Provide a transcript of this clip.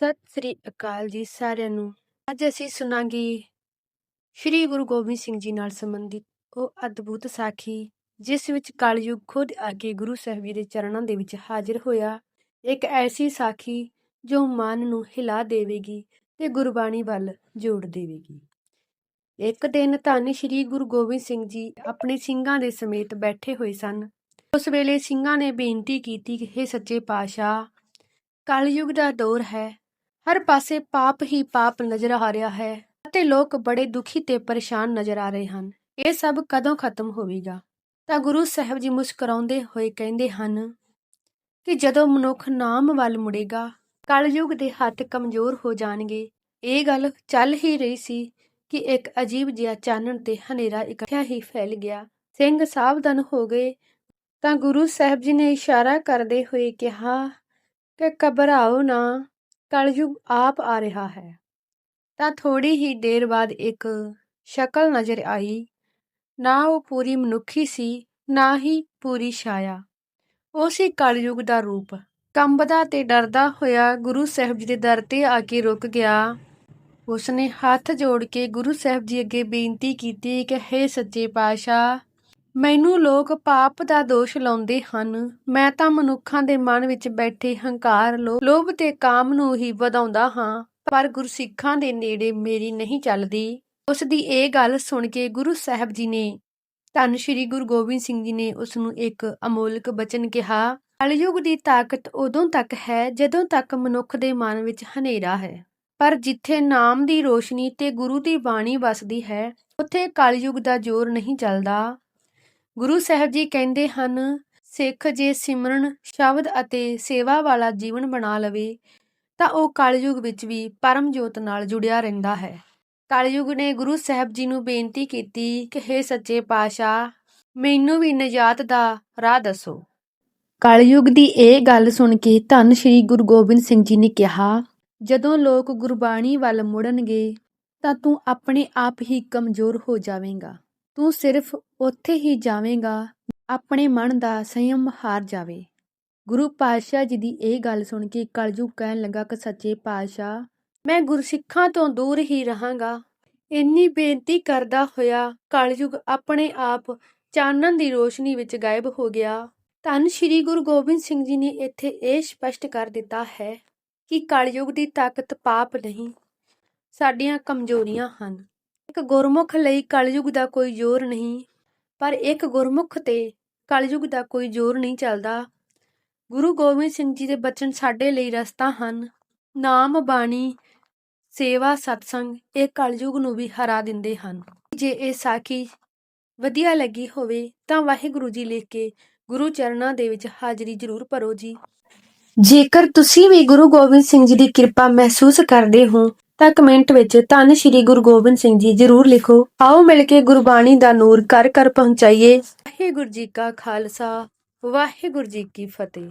ਸਤਿ ਸ੍ਰੀ ਅਕਾਲ ਜੀ ਸਾਰਿਆਂ ਨੂੰ। ਅੱਜ ਅਸੀਂ ਸੁਣਾਂਗੇ ਸ੍ਰੀ ਗੁਰੂ ਗੋਬਿੰਦ ਸਿੰਘ ਜੀ ਨਾਲ ਸੰਬੰਧਿਤ ਉਹ ਅਦਭੁਤ ਸਾਖੀ, ਜਿਸ ਵਿੱਚ ਕਲਯੁਗ ਖੁਦ ਆ ਕੇ ਗੁਰੂ ਸਾਹਿਬ ਜੀ ਦੇ ਚਰਨਾਂ ਦੇ ਵਿੱਚ ਹਾਜ਼ਰ ਹੋਇਆ। ਇੱਕ ਐਸੀ ਸਾਖੀ ਜੋ ਮਨ ਨੂੰ ਹਿਲਾ ਦੇਵੇਗੀ ਤੇ ਗੁਰਬਾਣੀ ਵੱਲ ਜੋੜ ਦੇਵੇਗੀ। ਇੱਕ ਦਿਨ ਧੰਨ ਸ੍ਰੀ ਗੁਰੂ ਗੋਬਿੰਦ ਸਿੰਘ ਜੀ ਆਪਣੇ ਸਿੰਘਾਂ ਦੇ ਸਮੇਤ ਬੈਠੇ ਹੋਏ ਸਨ। ਉਸ ਵੇਲੇ ਸਿੰਘਾਂ ਨੇ ਬੇਨਤੀ ਕੀਤੀ ਕਿ, ਹੇ ਸੱਚੇ ਪਾਤਸ਼ਾਹ, ਕਲਯੁਗ ਦਾ ਦੌਰ ਹੈ ਹਰ ਪਾਸੇ ਪਾਪ ਹੀ ਪਾਪ ਨਜ਼ਰ ਆ ਰਿਹਾ ਹੈ ਅਤੇ ਲੋਕ ਬੜੇ ਦੁਖੀ ਤੇ ਪਰੇਸ਼ਾਨ ਨਜ਼ਰ ਆ ਰਹੇ ਹਨ। ਇਹ ਸਭ ਕਦੋਂ ਖਤਮ ਹੋਵੇਗਾ? ਤਾਂ ਗੁਰੂ ਸਾਹਿਬ ਜੀ ਮੁਸਕਰਾਉਂਦੇ ਹੋਏ ਕਹਿੰਦੇ ਹਨ ਕਿ ਜਦੋਂ ਮਨੁੱਖ ਨਾਮ ਵੱਲ ਮੁੜੇਗਾ, ਕਲਯੁਗ ਦੇ ਹੱਥ ਕਮਜ਼ੋਰ ਹੋ ਜਾਣਗੇ। ਇਹ ਗੱਲ ਚੱਲ ਹੀ ਰਹੀ ਸੀ ਕਿ ਇੱਕ ਅਜੀਬ ਜਿਹਾ ਚਾਨਣ ਤੇ ਹਨੇਰਾ ਇਕੱਠਿਆ ਹੀ ਫੈਲ ਗਿਆ। ਸਿੰਘ ਸਾਵਧਾਨ ਹੋ ਗਏ ਤਾਂ ਗੁਰੂ ਸਾਹਿਬ ਜੀ ਨੇ ਇਸ਼ਾਰਾ ਕਰਦੇ ਹੋਏ ਕਿਹਾ ਕਿ ਘਬਰਾਓ ਨਾ ਕਲਯੁਗ ਆਪ ਆ ਰਿਹਾ ਹੈ। ਤਾਂ ਥੋੜੀ ਹੀ ਦੇਰ ਬਾਅਦ ਇੱਕ ਸ਼ਕਲ ਨਜ਼ਰ ਆਈ। ਨਾ ਉਹ ਪੂਰੀ ਮਨੁੱਖੀ ਸੀ, ਨਾ ਹੀ ਪੂਰੀ ਛਾਇਆ। ਉਹ ਸੀ ਕਲਯੁਗ ਦਾ ਰੂਪ। ਕੰਬਦਾ ਤੇ ਡਰਦਾ ਹੋਇਆ ਗੁਰੂ ਸਾਹਿਬ ਜੀ ਦੇ ਦਰ ਤੇ ਆ ਕੇ ਰੁਕ ਗਿਆ। ਉਸਨੇ ਹੱਥ ਜੋੜ ਕੇ ਗੁਰੂ ਸਾਹਿਬ ਜੀ ਅੱਗੇ ਬੇਨਤੀ ਕੀਤੀ ਕਿ, ਹੇ ਸੱਚੇ ਪਾਤਸ਼ਾਹ ਮੈਨੂੰ ਲੋਕ ਪਾਪ ਦਾ ਦੋਸ਼ ਲਾਉਂਦੇ ਹਨ। ਮੈਂ ਤਾਂ ਮਨੁੱਖਾਂ ਦੇ ਮਨ ਵਿੱਚ ਬੈਠੇ ਹੰਕਾਰ ਲੋ- ਲੋਭ ਤੇ ਕਾਮ ਨੂੰ ਹੀ ਵਧਾਉਂਦਾ ਹਾਂ, ਪਰ ਗੁਰਸਿੱਖਾਂ ਦੇ ਨੇੜੇ ਮੇਰੀ ਨਹੀਂ ਚੱਲਦੀ। ਉਸ ਦੀ ਇਹ ਗੱਲ ਸੁਣ ਕੇ ਗੁਰੂ ਸਾਹਿਬ ਜੀ ਨੇ ਧੰਨ ਸ਼੍ਰੀ ਗੁਰੂ ਗੋਬਿੰਦ ਸਿੰਘ ਜੀ ਨੇ ਉਸ ਨੂੰ ਇੱਕ ਅਮੋਲਕ ਬਚਨ ਕਿਹਾ, ਕਲਯੁਗ ਦੀ ਤਾਕਤ ਉਦੋਂ ਤੱਕ ਹੈ ਜਦੋਂ ਤੱਕ ਮਨੁੱਖ ਦੇ ਮਨ ਵਿੱਚ ਹਨੇਰਾ ਹੈ। ਪਰ ਜਿੱਥੇ ਨਾਮ ਦੀ ਰੋਸ਼ਨੀ ਤੇ ਗੁਰੂ ਦੀ ਬਾਣੀ ਵਸਦੀ ਹੈ, ਉੱਥੇ ਕਲਯੁਗ ਦਾ ਜ਼ੋਰ ਨਹੀਂ ਚੱਲਦਾ। ਗੁਰੂ ਸਾਹਿਬ ਜੀ ਕਹਿੰਦੇ ਹਨ, ਸਿੱਖ ਜੇ ਸਿਮਰਨ, ਸ਼ਬਦ ਅਤੇ ਸੇਵਾ ਵਾਲਾ ਜੀਵਨ ਬਣਾ ਲਵੇ, ਤਾਂ ਉਹ ਕਲਯੁਗ ਵਿੱਚ ਵੀ ਪਰਮ ਜੋਤ ਨਾਲ ਜੁੜਿਆ ਰਹਿੰਦਾ ਹੈ। ਕਲਯੁਗ ਨੇ ਗੁਰੂ ਸਾਹਿਬ ਜੀ ਨੂੰ ਬੇਨਤੀ ਕੀਤੀ ਕਿ, ਹੇ ਸੱਚੇ ਪਾਤਸ਼ਾਹ, ਮੈਨੂੰ ਵੀ ਨਜਾਤ ਦਾ ਰਾਹ ਦੱਸੋ। ਕਲਯੁਗ ਦੀ ਇਹ ਗੱਲ ਸੁਣ ਕੇ ਧੰਨ ਸ਼੍ਰੀ ਗੁਰੂ ਗੋਬਿੰਦ ਸਿੰਘ ਜੀ ਨੇ ਕਿਹਾ, ਜਦੋਂ ਲੋਕ ਗੁਰਬਾਣੀ ਵੱਲ ਮੁੜਨਗੇ, ਤਾਂ ਤੂੰ ਆਪਣੇ ਆਪ ਹੀ ਕਮਜ਼ੋਰ ਹੋ ਜਾਵੇਂਗਾ। ਤੂੰ ਸਿਰਫ ਉੱਥੇ ਹੀ ਜਾਵੇਂਗਾ, ਆਪਣੇ ਮਨ ਦਾ ਸੰਯਮ ਹਾਰ ਜਾਵੇ। ਗੁਰੂ ਪਾਤਸ਼ਾਹ ਜੀ ਦੀ ਇਹ ਗੱਲ ਸੁਣ ਕੇ ਕਲਯੁਗ ਕਹਿਣ ਲੱਗਾ ਕਿ ਸੱਚੇ ਪਾਤਸ਼ਾਹ, ਮੈਂ ਗੁਰਸਿੱਖਾਂ ਤੋਂ ਦੂਰ ਹੀ ਰਹਾਂਗਾ। ਇੰਨੀ ਬੇਨਤੀ ਕਰਦਾ ਹੋਇਆ ਕਲਯੁਗ ਆਪਣੇ ਆਪ ਚਾਨਣ ਦੀ ਰੋਸ਼ਨੀ ਵਿੱਚ ਗਾਇਬ ਹੋ ਗਿਆ। ਧੰਨ ਸ਼੍ਰੀ ਗੁਰੂ ਗੋਬਿੰਦ ਸਿੰਘ ਜੀ ਨੇ ਇੱਥੇ ਇਹ ਸਪਸ਼ਟ ਕਰ ਦਿੱਤਾ ਹੈ ਕਿ ਕਲਯੁਗ ਦੀ ਤਾਕਤ ਪਾਪ ਨਹੀਂ, ਸਾਡੀਆਂ ਕਮਜ਼ੋਰੀਆਂ ਹਨ। ਇੱਕ ਗੁਰਮੁਖ ਲਈ ਕਲਯੁਗ ਦਾ ਕੋਈ ਜ਼ੋਰ ਨਹੀਂ, ਪਰ ਇੱਕ ਗੁਰਮੁਖ ਤੇ ਕਲਯੁਗ ਦਾ ਕੋਈ ਜ਼ੋਰ ਨਹੀਂ ਚੱਲਦਾ। ਗੁਰੂ ਗੋਬਿੰਦ ਸਿੰਘ ਜੀ ਦੇ ਬਚਨ ਸਾਡੇ ਲਈ ਰਸਤਾ ਹਨ। ਨਾਮ ਬਾਣੀ, ਸੇਵਾ, ਸਤਸੰਗ, ਇਹ ਕਲਯੁਗ ਨੂੰ ਵੀ ਹਰਾ ਦਿੰਦੇ ਹਨ। ਜੇ ਇਹ ਸਾਖੀ ਵਧੀਆ ਲੱਗੀ ਹੋਵੇ ਤਾਂ ਵਾਹਿਗੁਰੂ ਜੀ ਲਿਖ ਕੇ ਗੁਰੂ ਚਰਨਾਂ ਦੇ ਵਿੱਚ ਹਾਜ਼ਰੀ ਜ਼ਰੂਰ ਭਰੋ ਜੀ। ਜੇਕਰ ਤੁਸੀਂ ਵੀ ਗੁਰੂ ਗੋਬਿੰਦ ਸਿੰਘ ਜੀ ਦੀ ਕਿਰਪਾ ਮਹਿਸੂਸ ਕਰਦੇ ਹੋ ਤਾਂ ਕਮੈਂਟ ਵਿੱਚ ਧੰਨ ਸ਼੍ਰੀ ਗੁਰੂ ਗੋਬਿੰਦ ਸਿੰਘ ਜੀ ਜ਼ਰੂਰ ਲਿਖੋ। ਆਓ ਮਿਲ ਕੇ ਗੁਰਬਾਣੀ ਦਾ ਨੂਰ ਘਰ ਘਰ ਪਹੁੰਚਾਈਏ। ਵਾਹਿਗੁਰੂ ਜੀ ਕਾ ਖਾਲਸਾ, ਵਾਹਿਗੁਰੂ ਜੀ ਕੀ ਫਤਿਹ।